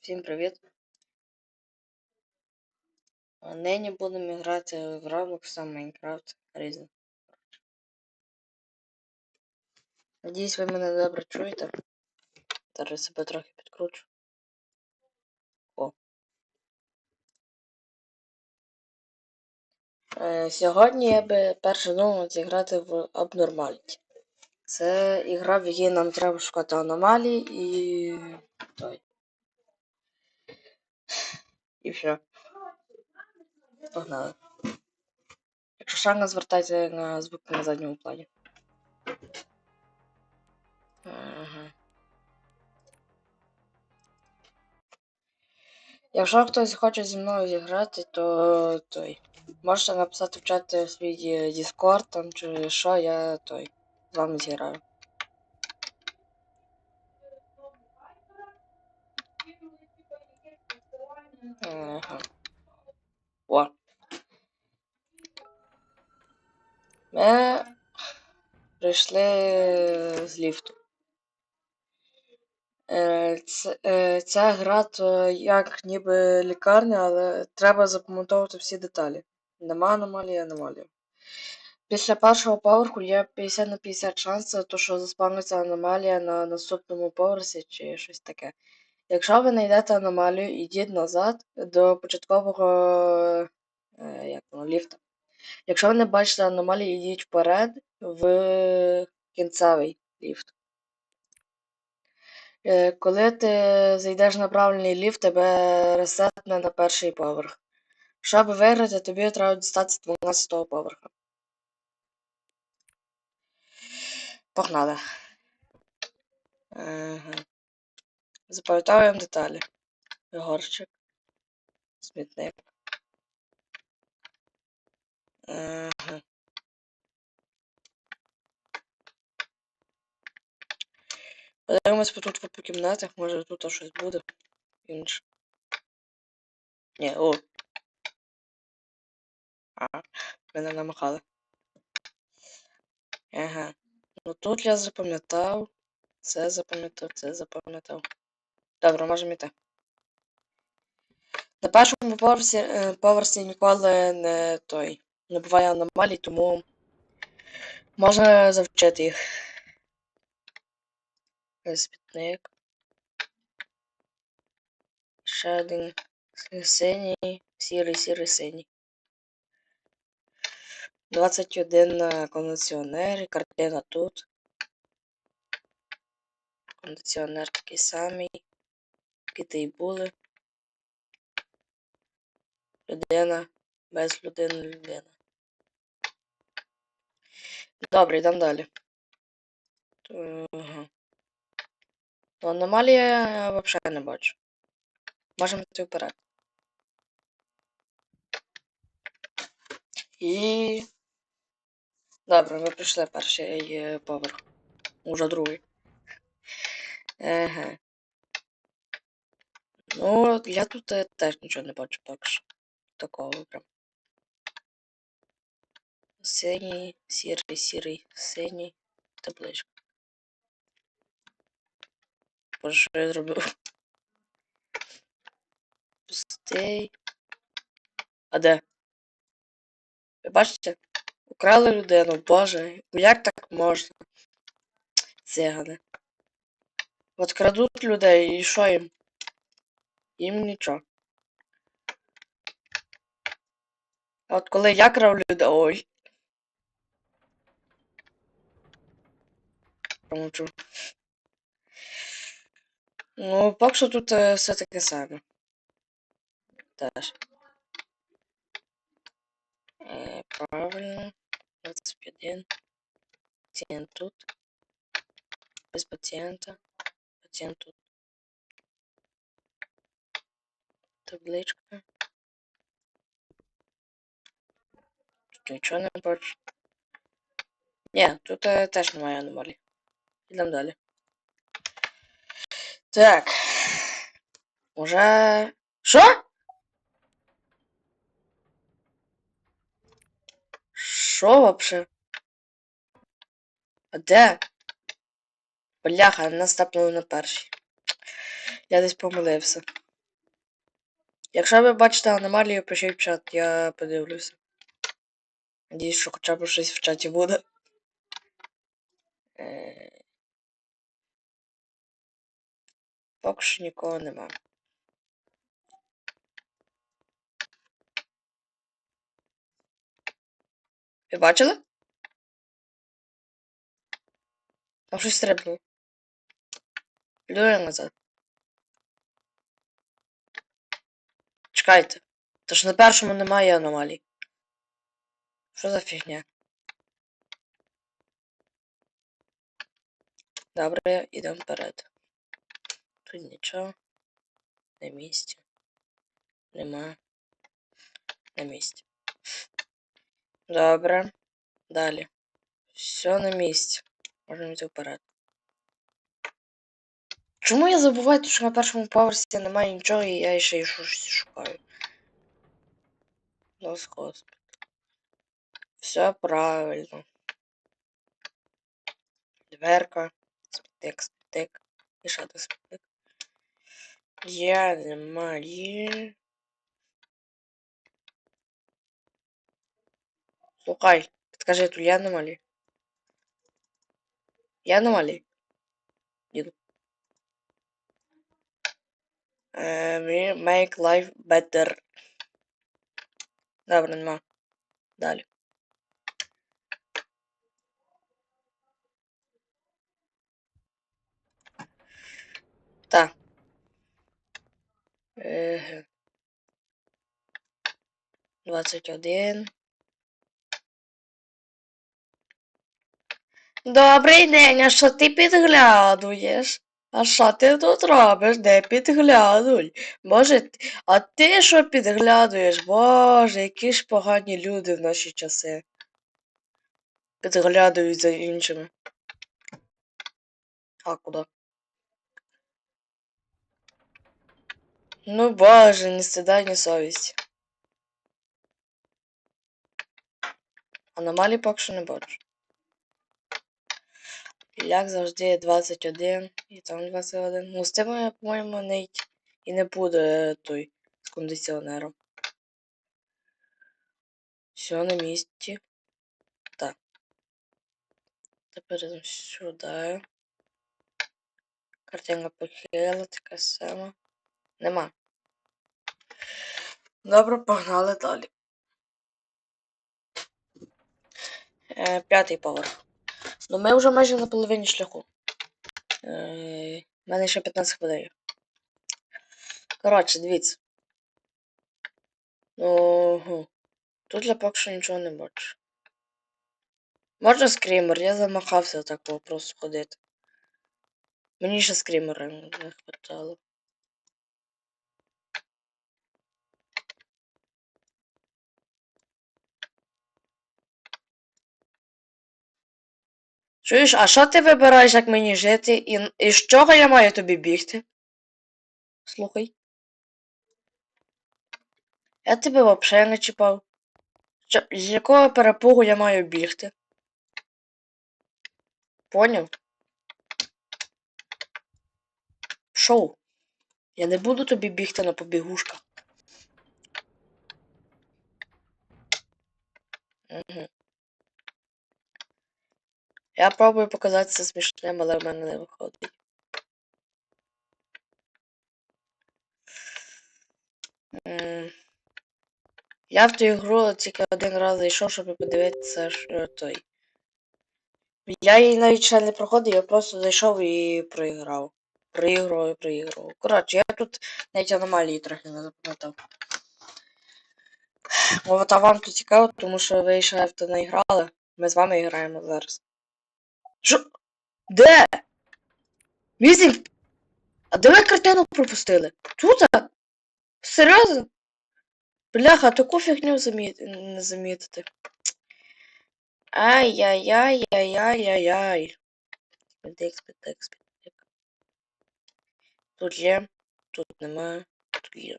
Всім привіт. Нині будемо грати в Roblox Minecraft різне. Надіюсь, ви мене добре чуєте. Зараз себе трохи підкручу. О. Е, сьогодні я би перше думав зіграти в Abnormality. Це ігра, в якій нам треба шукати аномалії і. той. І все. Погнали. Якщо що, не звертайте на звук на задньому плані. Ага. Якщо хтось хоче зі мною зіграти, то той. Можете написати в чат свій Discord там чи що, я той. З вами зіграю. Ага. Ми прийшли з ліфту. Е, Це, е, ця гра то як ніби лікарня, але треба запам'ятовувати всі деталі. Нема аномалії, аномалії. Після першого поверху є 50 на 50 шанс, то що заспавниться аномалія на наступному поверсі чи щось таке. Якщо ви знайдете аномалію, йдіть назад до початкового е, як воно, ліфта. Якщо ви не бачите аномалії, йдіть вперед в кінцевий ліфт. Е, Коли ти зайдеш на правильний ліфт, тебе ресетне на перший поверх. Щоб виграти, тобі треба дістатися 12 поверха. Погнали. Ага. Запам'ятовуємо деталі. Горчик. Смітник. Ага. Подивимось тут по кімнатах, може тут щось буде. Інше. Ні, о. А, мене намахали. Ага. Ну тут я запам'ятав. Це запам'ятав, це запам'ятав. Добре, можемо йти. На першому поверсі, е, поверсі ніколи не той. Не буває аномалій, тому можна завчити їх. Спітник. Ще один синій, сірий, сірий, синій. 21 на кондиціонері, картина тут. Кондиціонер такий самий. Кити й були. Людина. Без людини людина. Добре, йдемо далі. Ага. Ну, аномалії я взагалі не бачу. Можемо йти вперед. І. Добре, ми прийшли перший е, поверх. Уже другий. Еге. Ну, я тут е, теж нічого не бачу поки що. Такого прям. Синій, сірий, сірий, синій, табличка. Боже, що я зробив? Пустий. А де? Ви бачите? Украли людину, боже, ну як так можна? Цигани. От крадуть людей і що їм? Їм нічого. А от коли я крав людей. Ой. Промовчу. Ну, поки що тут е, все таке саме. Теж. Е, правильно. 21. Пацієнт тут. Без пацієнта. Пацієнт тут. Табличка. Тут нічого не бачу. Ні, тут е, теж немає аномалій. Йдемо далі. Так. Уже. Що? Що вообще? А де? Бляха, нас тапнули на перший. Я десь помилився. Якщо ви бачите аномалію, пишіть в чат, я подивлюся. Надіюсь, що хоча б щось в чаті буде. Е, Поки що нікого нема. Ви бачили? Там щось стрибнуло. Люблю назад. Чекайте. Тож на першому немає аномалій. Що за фігня? Добре, йдемо вперед. Тут нічого. На місці. Нема. На місці. Добре. Далі. Все на місці. Можемо йти вперед. Чому я забуваю, що на першому поверсі немає нічого, і я ще й щось шукаю? Ну, господи. Все правильно. Дверка. Спитик, спитик. І ще один. Я немає. Слухай, підкажи, тут я аномалії? Я аномалії? Їду. Е, we make life better. Добре, нема. Далі. Так. Еге. 21. Добрий день, а що ти підглядуєш? А що ти тут робиш? Де підглядуй? Боже, а ти що підглядуєш? Боже, які ж погані люди в наші часи. Підглядують за іншими. А куди? Ну боже, ні стида, ні совісті. Аномалій поки що не бачу. Як завжди 21 і там 21. Ну з тим, по-моєму, не і не буде той з кондиціонером. Все на місці. Так. Тепер сюди. Картинка похила, така сама. Нема. Добре, погнали далі. Е, п'ятий поверх. Ну ми вже майже на половині шляху. Е, мене ще 15 хвилин. Коротше, дивіться. Ну, тут я поки що нічого не бачу. Можна скрімер, я замахався так просто ходити. Мені ще скрімера не хватало. Чуєш, а що ти вибираєш, як мені жити? І, і з чого я маю тобі бігти? Слухай. Я тебе взагалі не чіпав. Що, з якого перепугу я маю бігти? Поняв? Шоу. Я не буду тобі бігти на побігушках. Угу. Я пробую показати це смішним, але в мене не виходить. Я в ту гру тільки один раз зайшов, щоб подивитися, що той. Я її навіть ще не проходив, я просто зайшов і проіграв. Проігрував і проігрував. Коротше, я тут навіть аномалії трохи не запам'ятав. От а вам тут цікаво, тому що ви ще то не грали. Ми з вами граємо зараз. Що? Де? Візінг? А де ви картину пропустили? Тут? Серйозно? Бляха, таку фігню замі... не замітити. Ай-яй-яй-яй-яй-яй. Спідик, спідик, спідик. Тут є, тут немає, тут є.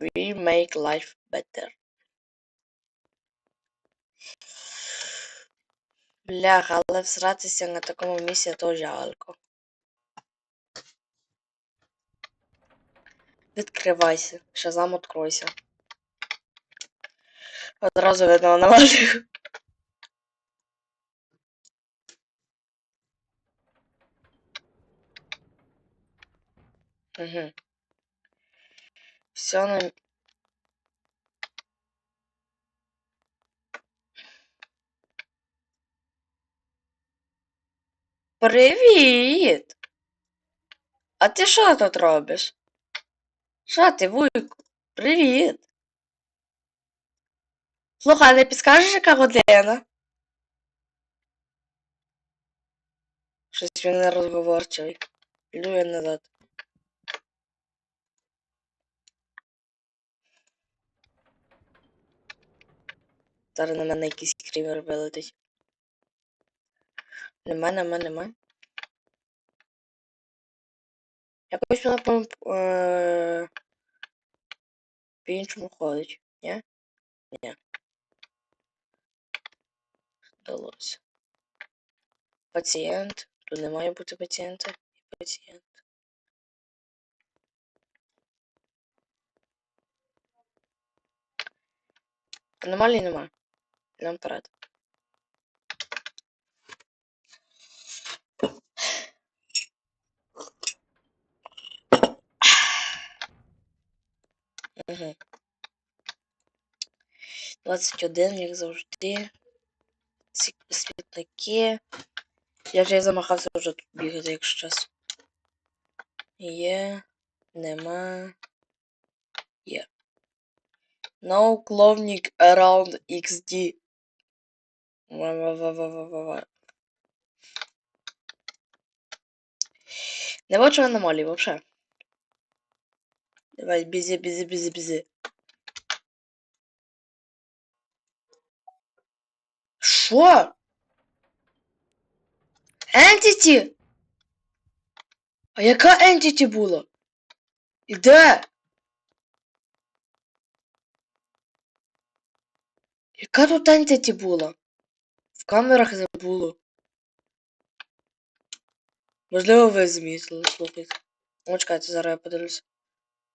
We make life better. Бляха, але всратися на такому місці то жалко. Відкривайся, шазам откройся. Одразу видно навалив. Угу. Все на Привіт! А ти що тут робиш? Що ти, вуйку? Привіт! Слухай, не підскажеш, яка година? Щось він не розговорчивий. Піду назад. Зараз на мене якийсь крімер вилетить. Нема, нема, нема. Якось вона по е, по-іншому ходить, ні? Ні. Вдалося. Пацієнт. Тут не має бути пацієнта і пацієнт. Аномалій нема. Нам вперед. Угу. 21, як завжди. Ці світлики. Я вже замахався вже тут бігати, якщо чесно. Є. Нема. Є. No cloning around XD. Ва-ва-ва-ва-ва-ва. Не бачу аномалій вообще. Давай, бізи, бізи, бізи, бізи. Що? Entity? А яка Entity була? І де? Яка тут Entity була? В камерах забуло. Можливо, ви змітили, слухайте. О, чекайте, зараз я подивлюся.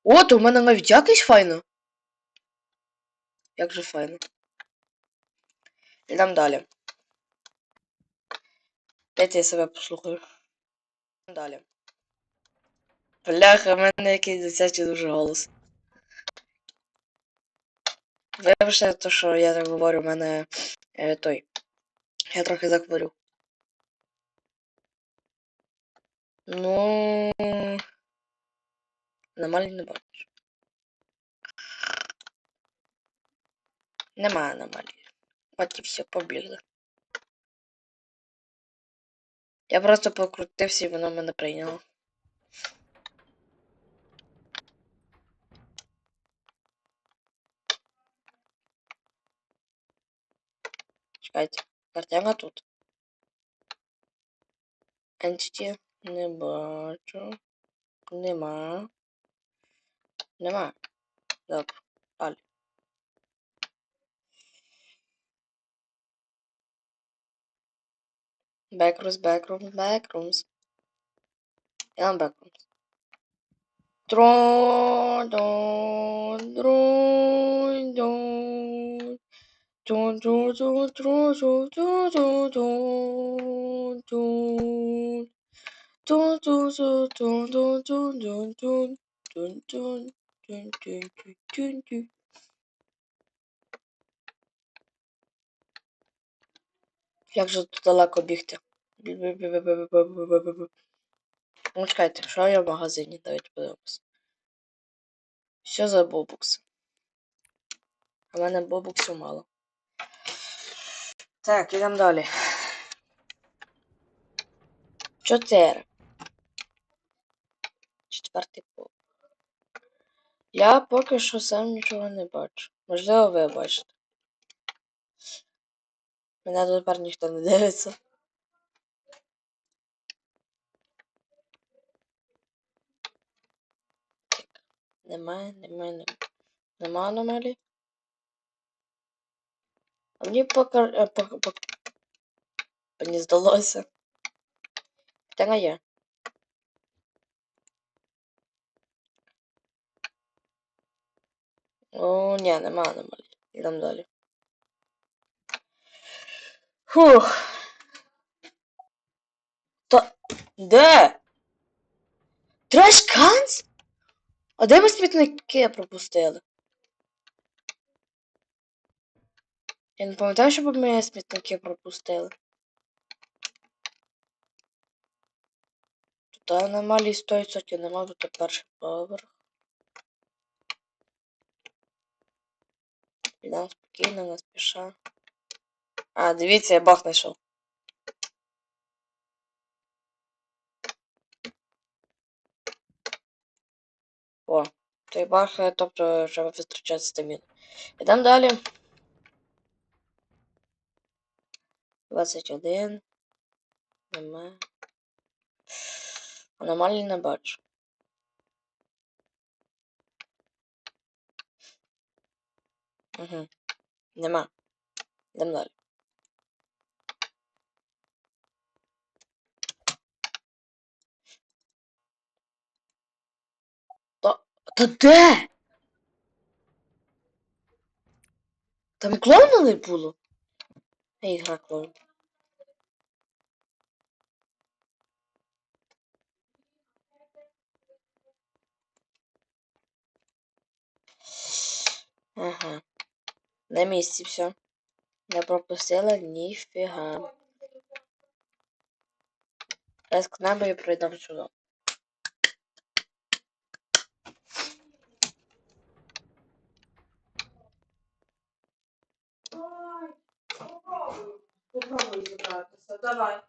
О, то в мене навіть якось файно. Як же файно. Йдемо далі. Дайте я себе послухаю. Далі. Бляха, в мене якийсь дитячий дуже голос. Вибачте, то, що я так говорю, в мене е, той. Я трохи захворів. Ну. Аномалій не бачу. Нема аномалії. От все, побігли. Я просто покрутився і воно мене прийняло. Чекайте, картина тут. Entity не бачу. Нема. Nemá. Yok. Al. Backrooms, backrooms, backrooms. Yalan backrooms. Drone, drone, drone, drone. do do do do do do do do do do do do do do do do do do do. Тюн -тюн -тюн -тюн. Як же тут далеко бігти? Ну, чекайте, що я в магазині? Давайте подивимось. Що за бобукс? У мене бобуксу мало. Так, ідемо далі. Чотири. Четвертий пол. Я поки що сам нічого не бачу. Можливо, ви бачите. Мене тепер ніхто не дивиться. Немає, немає, немає. Нема аномалії? А мені поки... е. Мені здалося. Та не є. О, ні, нема аномалій. Ідемо далі. Фух. Та. Де? Треш? А де ми смітники пропустили? Я не пам'ятаю, щоб ми смітники пропустили. Тут аномалій 100% нема, тут перший поверх. Підемо спокійно, не спіша. А, дивіться, я бах знайшов. О, той бах, е, тобто треба витрачати стаміну. Ідемо далі. 21. Нема. Аномалії не бачу. Угу. Нема. Йдемо далі. Та, де? Там клоуна не було? Ей, гра клоун. Ага. На місці все. Не пропустила ніфіга. Раз к нам і пройдемо сюди. Попробуй забратися. Давай.